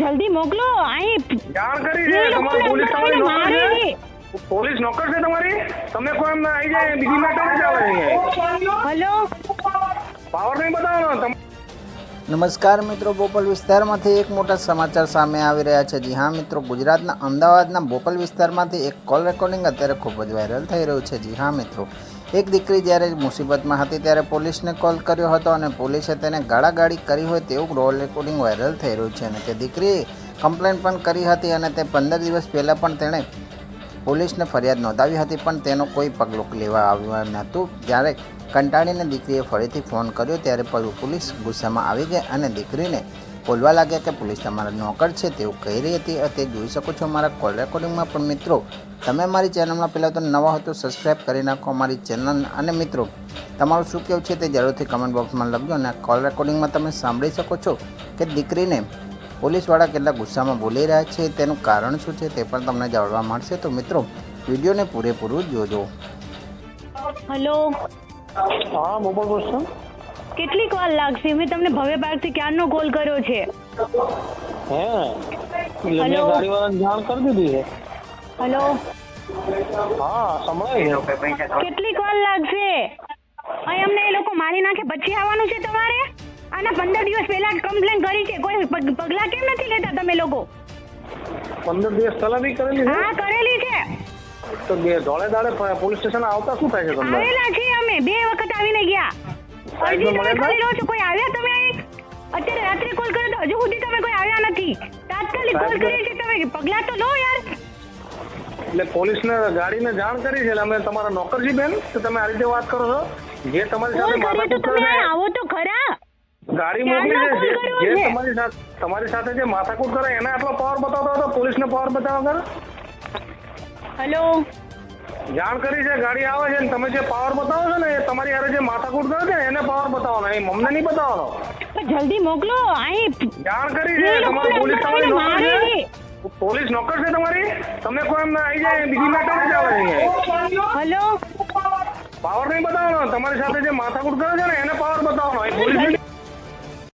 જલ્દી મોકલો. અહીં જાણ કરી છે તમારે પોલીસ તમારી નોકર છે? પોલીસ નોકર છે તમારી? તમે કોઈ એમને આવી જાય બીજી મેટર જ આવે હેલો? પાવર નહીં બતાવવાનો નમસ્કાર મિત્રો બોપલ વિસ્તારમાંથી એક મોટા સમાચાર સામે આવી રહ્યા છે. જી હા મિત્રો ગુજરાતના અમદાવાદના બોપલ વિસ્તારમાંથી એક કોલ રેકોર્ડિંગ અત્યારે ખૂબ જ વાયરલ થઈ રહ્યું છે. જી હા મિત્રો એક દીકરી જ્યારે મુસીબતમાં હતી ત્યારે પોલીસને કોલ કર્યો હતો અને પોલીસે તેને ગાળાગાળી કરી હોય તેવું રોલ રેકોર્ડિંગ વાયરલ થઈ રહ્યું છે અને તે દીકરીએ કમ્પ્લેન પણ કરી હતી અને તે પંદર દિવસ પહેલાં પણ તેણે પોલીસને ફરિયાદ નોંધાવી હતી, પણ તેનો કોઈ પગલું લેવા આવ્યું નહોતું. જ્યારે કંટાળીને દીકરીએ ફરીથી ફોન કર્યો ત્યારે પોલીસ ગુસ્સામાં આવી ગઈ અને દીકરીને બોલવા લાગ્યા કે પોલીસ તમારા નોકર છે તેવું કહી રહી હતી તે જોઈ શકો છો મારા કોલ રેકોર્ડિંગમાં પણ મિત્રો તમે મારી ચેનલમાં પહેલાં તો નવા હો તો સબસ્ક્રાઈબ કરી નાખો અમારી ચેનલ અને મિત્રો તમારું શું કહેવું છે તે જરૂરથી કમેન્ટ બોક્સમાં લખજો અને કોલ રેકોર્ડિંગમાં તમે સાંભળી શકો છો કે દીકરીને પોલીસવાળા કેટલા ગુસ્સામાં બોલી રહ્યા છે તેનું કારણ શું છે તે પણ તમને જાણવા મળશે. તો મિત્રો વિડીયોને પૂરેપૂરું જોજો. હલો હા મોબાઈલ બોલશો કેટલી વાર લાગશે? મેં તમને ભવ્ય પાર્કથી ક્યારનો કોલ કર્યો છે? હે? એટલે મેં ગાડીવાળાને જાણ કરી દીધી હલો છે હા સંભળાય છે. કેટલી કોલ લાગશે? અહીં અમને એ લોકો મારી નાખે પછી આવવાનું છે તમારે? આના પંદર દિવસ પહેલા કમ્પ્લેન કરી છે કોઈ પગલા કેમ નથી લેતા તમે લોકો? પંદર દિવસ પહેલા બી કરેલી છે? હા કરેલી છે. તો બે ધોળે દાડે પોલીસ સ્ટેશન આવતા શું થાય છે તમને? આવેલા છે અમે. બે વખત આવીને ગયા. અરજી તમે કરી લો છો. કોઈ આવ્યા તમે અહીં? અત્યારે રાત્રે કોલ કર્યો તો હજુ સુધી તમે કોઈ આવ્યા નથી. તાત્કાલિક કોલ સાહેબ, કરીએ તમે પગલાં તો લો યાર. એટલે પોલીસને ગાડીને જાણ કરી છે. અમે તમારા નોકરજી બેન તો તમે આ રીતે વાત કરો છો? જે તમારી સાથે માથાકૂટ કરે આવો તો ખરા. ગાડી મોકલી છે. જે-? તમારી સાથે તમારી સાથે જે માથાકૂટ કરે એને આટલો પાવર બતાવતો હતો પોલીસને પાવર બતાવવા કર હલો જાણ કરી છે ગાડી આવે છે ને તમે જે પાવર બતાવો છો ને એ તમારી હારે જે માથાકૂટ કરે છે ને એને પાવર બતાવવાનો એ મમને નહીં બતાવવાનો. જલ્દી મોકલો અહીં જાણ કરી છે તમારી પોલીસ તમારી નોકર છે? પોલીસ નોકર છે તમારી? તમે કોઈ એમ આવી જાય બીજી મેટર જ આવે હલો? પાવર નહીં બતાવવાનો તમારી સાથે જે માથાકૂટ કરે છે ને એને પાવર બતાવવાનો. એ પોલીસ